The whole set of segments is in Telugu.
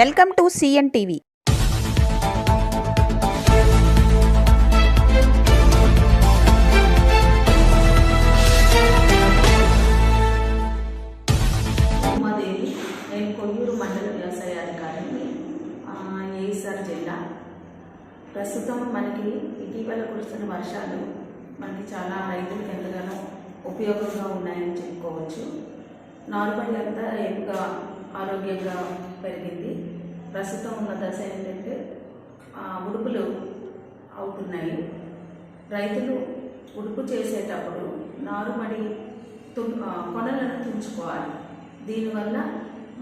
Welcome to CN TV. నేను కొయ్యూరు మండల వ్యవసాయ అధికారిని. ఏఈసార్ జిల్లా. ప్రస్తుతం మనకి ఇటీవల కురుస్తున్న వర్షాలు మనకి చాలా రైతులకు ఎంతగానో ఉపయోగంగా ఉన్నాయని చెప్పుకోవచ్చు. నార్మల్ అంతా ఎక్కువ ఆరోగ్యంగా పెరిగింది. ప్రస్తుతం ఉన్న దశ ఏంటంటే ఉడుపులు అవుతున్నాయి. రైతులు ఉడుపు చేసేటప్పుడు నారుమడి తు కొనలను తుంచుకోవాలి. దీనివల్ల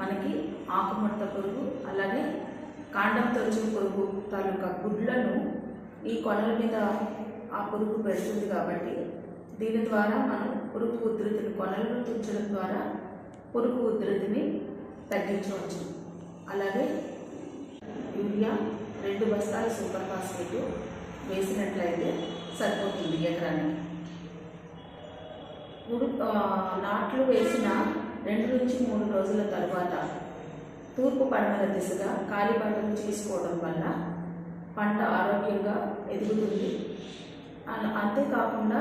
మనకి ఆకుముడత పురుగు అలాగే కాండం తొలచు పురుగు తాలూకా గుడ్లను ఈ కొనల మీద ఆ పురుగు పెడుతుంది కాబట్టి దీని ద్వారా మనం పురుగు ఉధృతిని కొనలను తుంచడం ద్వారా పురుగు ఉధృతిని తగ్గించవచ్చు. అలాగే యూరియా రెండు బస్తాల సూపర్ ఫాస్ఫేట్ వేసినట్లయితే సరిపోతుంది ఎకరానికి. ఉడు నాట్లు వేసిన రెండు నుంచి మూడు రోజుల తరువాత తూర్పు పడమల దిశగా కాలి పంటలు చేసుకోవడం వల్ల పంట ఆరోగ్యంగా ఎదుగుతుంది. అంతేకాకుండా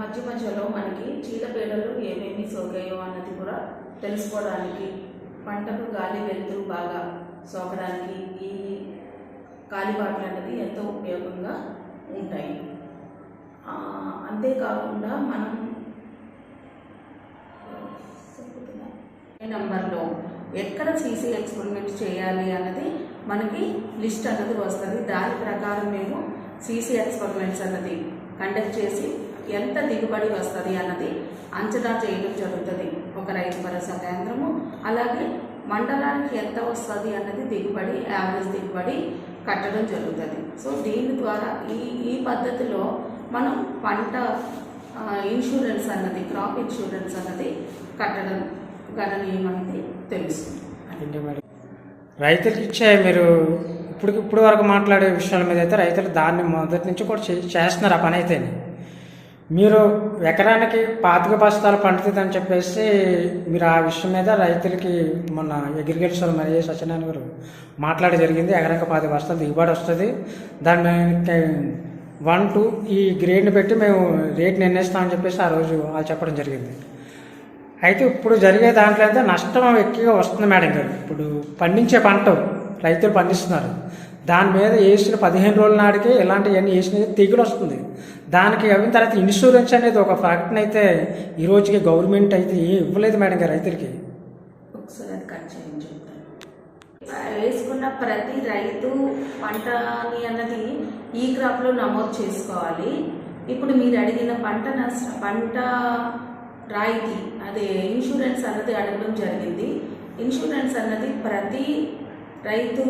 మధ్య మధ్యలో మనకి చీడపీడలు ఏమేమి సోకాయో అన్నది కూడా తెలుసుకోవడానికి పంటకు గాలి వెళ్తూ బాగా సోకడానికి ఈ కాలిబాట్లు అనేది ఎంతో ఉపయోగంగా ఉంటాయి. అంతేకాకుండా మనం ఏ నెంబర్లో ఎక్కడ సీసీ ఎక్స్పెరిమెంట్ చేయాలి అన్నది మనకి లిస్ట్ అన్నది వస్తుంది. దాని ప్రకారం మేము సీసీ ఎక్స్పెరిమెంట్స్ అన్నది కండక్ట్ చేసి ఎంత దిగుబడి వస్తుంది అన్నది అంచనా చేయడం జరుగుతుంది. ఒక రైతు భరోసా కేంద్రము అలాగే మండలానికి ఎంత వస్తుంది అన్నది దిగుబడి యావరేజ్ దిగుబడి కట్టడం జరుగుతుంది. సో దీని ద్వారా ఈ ఈ పద్ధతిలో మనం పంట ఇన్సూరెన్స్ అన్నది క్రాప్ ఇన్సూరెన్స్ అన్నది కట్టడం గణనీయమైనది తెలుస్తుంది. ఏంటి మరి రైతులకి ఇచ్చే మీరు ఇప్పుడు ఇప్పుడు వరకు మాట్లాడే విషయాల మీద అయితే రైతులు దాన్ని మొదటి నుంచి కూడా చే- చేస్తున్నారు ఆ పని అయితే మీరు ఎకరానికి పాతిక బస్తాలు పండుతుందని చెప్పేసి మీరు ఆ విషయం మీద రైతులకి మొన్న అగ్రికల్చర్ మరి సత్యనారాయణ గారు మాట్లాడ జరిగింది. ఎకరానికి పాతిక బస్తాలు దిగుబడి వస్తుంది. దాని వన్ టూ ఈ గ్రేడ్ని పెట్టి మేము రేట్ నిర్ణయిస్తామని చెప్పేసి ఆ రోజు వాళ్ళు చెప్పడం జరిగింది. అయితే ఇప్పుడు జరిగే దాంట్లో అయితే నష్టం ఎక్కువగా వస్తుంది మేడం గారు. ఇప్పుడు పండించే పంట రైతులు పండిస్తున్నారు. దాని మీద వేసిన పదిహేను రోజుల నాటికి ఇలాంటివన్నీ వేసిన తెగులు వస్తుంది. దానికి అయిన తర్వాత ఇన్సూరెన్స్ అనేది ఒక ప్రకటన అయితే ఈ రోజుకి గవర్నమెంట్ అయితే ఏం ఇవ్వలేదు మేడం గారు రైతులకి. ఒకసారి కట్ వేసుకున్న ప్రతి రైతు పంటని అన్నది ఈ క్రాప్లో నమోదు చేసుకోవాలి. ఇప్పుడు మీరు అడిగిన పంట నష్ట పంట రాయితీ అదే ఇన్సూరెన్స్ అన్నది అడగడం జరిగింది. ఇన్సూరెన్స్ అన్నది ప్రతి రైతు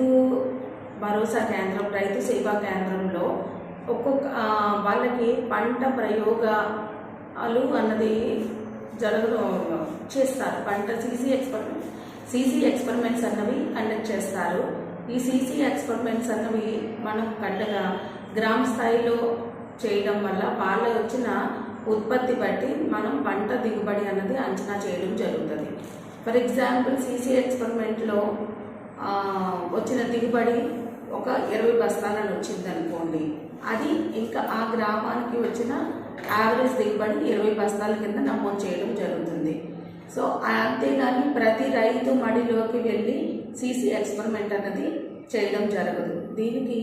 భరోసా కేంద్రం రైతు సేవా కేంద్రంలో ఒక్కొక్క వాళ్ళకి పంట ప్రయోగాలు అన్నది జరగడం చేస్తారు. పంట సీసీ ఎక్స్పెరిమెంట్ సీసీ ఎక్స్పెరిమెంట్స్ అన్నవి కండక్ట్ చేస్తారు. ఈ సీసీ ఎక్స్పెరిమెంట్స్ అన్నవి మనం కండగా గ్రామ స్థాయిలో చేయడం వల్ల వాళ్ళ వచ్చిన ఉత్పత్తి బట్టి మనం పంట దిగుబడి అన్నది అంచనా చేయడం జరుగుతుంది. ఫర్ ఎగ్జాంపుల్ సీసీ ఎక్స్పెరిమెంట్లో వచ్చిన దిగుబడి ఒక ఇరవై బస్తాలను వచ్చింది అనుకోండి అది ఇంకా ఆ గ్రామానికి వచ్చిన యావరేజ్ దిగుబడి ఇరవై బస్తాల కింద నమోదు చేయడం జరుగుతుంది. సో అంతేగాని ప్రతి రైతు మడిలోకి వెళ్ళి సీసీ ఎక్స్పెరిమెంట్ అన్నది చేయడం జరగదు. దీనికి